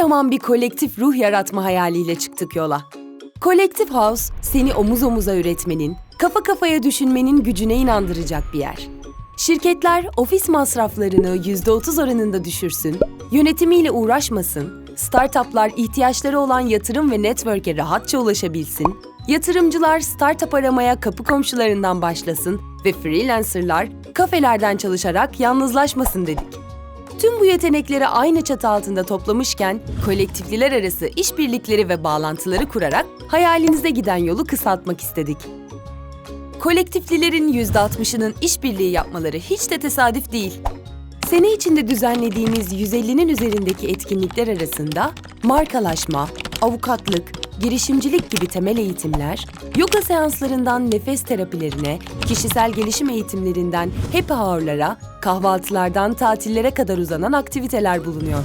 Kocaman bir kolektif ruh yaratma hayaliyle çıktık yola. Kolektif House, seni omuz omuza üretmenin, kafa kafaya düşünmenin gücüne inandıracak bir yer. Şirketler ofis masraflarını %30 oranında düşürsün, yönetimiyle uğraşmasın, startuplar ihtiyaçları olan yatırım ve network'e rahatça ulaşabilsin, yatırımcılar startup aramaya kapı komşularından başlasın ve freelancerlar kafelerden çalışarak yalnızlaşmasın dedik. Tüm bu yetenekleri aynı çatı altında toplamışken kolektifliler arası işbirlikleri ve bağlantıları kurarak hayalinize giden yolu kısaltmak istedik. Kolektiflilerin %60'ının işbirliği yapmaları hiç de tesadüf değil. Sene içinde düzenlediğimiz 150'nin üzerindeki etkinlikler arasında markalaşma, avukatlık, girişimcilik gibi temel eğitimler, yoga seanslarından nefes terapilerine, kişisel gelişim eğitimlerinden happy hour'lara, kahvaltılardan tatillere kadar uzanan aktiviteler bulunuyor.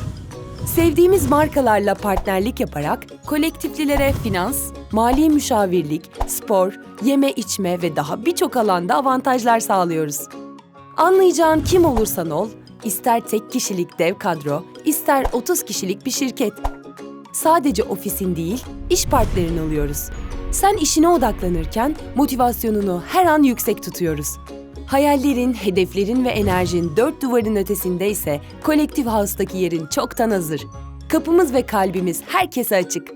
Sevdiğimiz markalarla partnerlik yaparak kolektiflilere finans, mali müşavirlik, spor, yeme içme ve daha birçok alanda avantajlar sağlıyoruz. Anlayacağın kim olursan ol, ister tek kişilik dev kadro, ister 30 kişilik bir şirket. Sadece ofisin değil, iş partnerin oluyoruz. Sen işine odaklanırken motivasyonunu her an yüksek tutuyoruz. Hayallerin, hedeflerin ve enerjin dört duvarın ötesindeyse Kolektif House'daki yerin çoktan hazır. Kapımız ve kalbimiz herkese açık.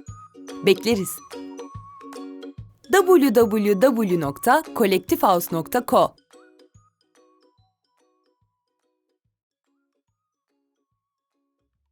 Bekleriz. www.kolektifhouse.co